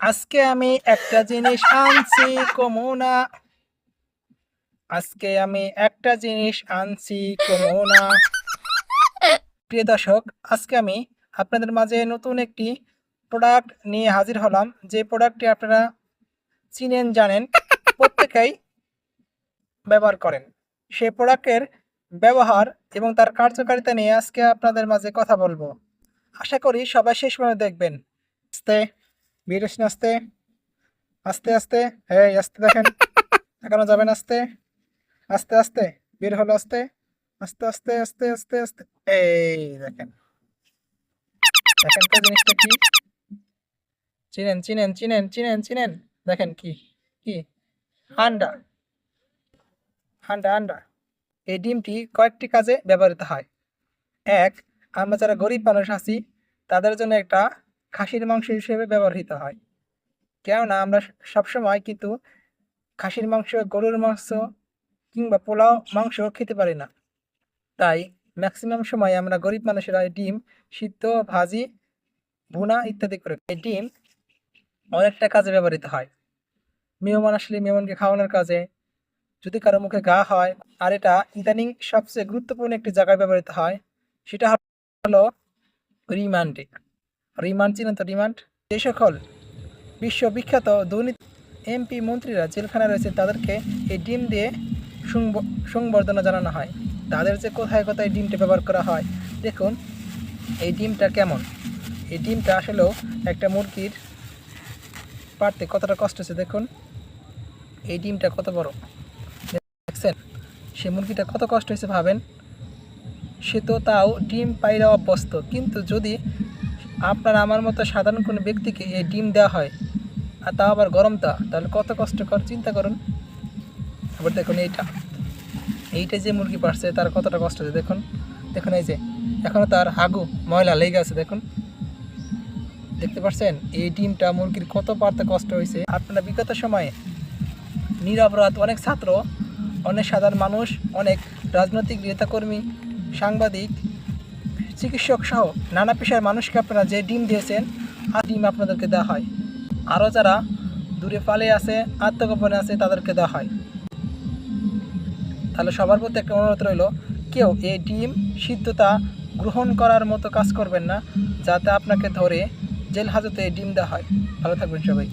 আজকে আমি একটা জিনিস আনছি, কমোনা। আজকে আমি একটা জিনিস আনছি, কমোনা। প্রিয় দর্শক, আজকে আমি আপনাদের মাঝে নতুন একটি প্রোডাক্ট নিয়ে হাজির হলাম। যে প্রোডাক্টটি আপনারা চিনেন, জানেন, প্রত্যেকেই ব্যবহার করেন। সেই প্রোডাক্টের ব্যবহার এবং তার কার্যকারিতা নিয়ে আজকে আপনাদের মাঝে কথা বলব। আশা করি সবাই শেষ পর্যন্ত দেখবেন। বের হচ্ছেন আস্তে। আস্তে আস্তে। এই, আস্তে দেখেন। এখনও যাবেন আস্তে। আস্তে আস্তে। বের হলো, আস্তে। আস্তে আস্তে আস্তে আস্তে আস্তে। এই, দেখেন। দেখেন তো জিনিসটা কি? চিনেন চিনেন চিনেন চিনেন চিনেন। দেখেন কি? কি? আন্ডা আন্ডা আন্ডা এই ডিমটি কয়েকটি কাজে ব্যবহৃত হয়। এক, আমরা যারা গরিব মানুষ আছি, তাদের জন্য একটা খাসির মাংস হিসেবে ব্যবহৃত হয়। কেননা আমরা সবসময় কিন্তু খাসির মাংস, গরুর মাংস কিংবা পোলাও মাংস খেতে পারি না। তাই ম্যাক্সিমাম সময় আমরা গরিব মানুষেরা ডিম সিদ্ধ, ভাজি, ভুনা ইত্যাদি করে এই ডিম অনেকটা কাজে ব্যবহৃত হয়। মেহমান আসলে মেহমানকে খাওয়ানোর কাজে যদি কারও মুখে গা হয়, আর এটা ইদানিং সবচেয়ে গুরুত্বপূর্ণ একটি জায়গায় ব্যবহৃত হয়, সেটা হলো রিমান্ডে। রিমান্ড চিনেন তো রিমান্ড। যে সকল বিশ্ববিখ্যাত দুর্নীতি এমপি মন্ত্রীরা জেলখানায় রয়েছে তাদেরকে এই ডিম দিয়ে সংব- সংবর্ধনা জানানো হয়। তাদের যে কোথায় কোথায় ডিমটা ব্যবহার করা হয়, দেখুন, এই ডিমটা কেমন। এই ডিমটা আসলেও একটা মুরগির পারতে কতটা কষ্ট হচ্ছে দেখুন। এই ডিমটা কত বড়। দেখছেন, সে মুরগিটা কত কষ্ট হয়েছে, ভাবেন। সে তো তাও ডিম পাইরা অভ্যস্ত। কিন্তু যদি আপনার আমার মতো সাধারণ কোনো ব্যক্তিকে এই ডিম দেওয়া হয় আর তাও আবার গরমটা তাহলে কত কষ্টকর চিন্তা করুন। আবার দেখুন এইটা। এইটা যে মুরগি পারছে, তার কতটা কষ্ট আছে দেখুন। দেখুন এই যে এখনও তার হাগু ময়লা লেগে আছে, দেখুন। দেখতে পাচ্ছেন এই ডিমটা মুরগির কত পারতে কষ্ট হয়েছে। আপনারা বিগত সময়ে নিরপরাধ অনেক ছাত্র, অনেক সাধারণ মানুষ, অনেক রাজনৈতিক নেতাকর্মী, সাংবাদিক চিকিৎসক সহ নানা পেশার মানুষকে আপনারা যে ডিম দিয়েছেন আর ডিম আপনাদেরকে দেওয়া হয়। আরও যারা দূরে ফালে আছে, আত্মগোপনে আছে, তাদেরকে দেওয়া হয়। তাহলে সবার প্রতি একটা অনুরোধ রইল, কেউ এই ডিম সিদ্ধতা গ্রহণ করার মতো কাজ করবেন না, যাতে আপনাকে ধরে জেল হাজতে ডিম দেওয়া হয়। ভালো থাকবেন সবাই।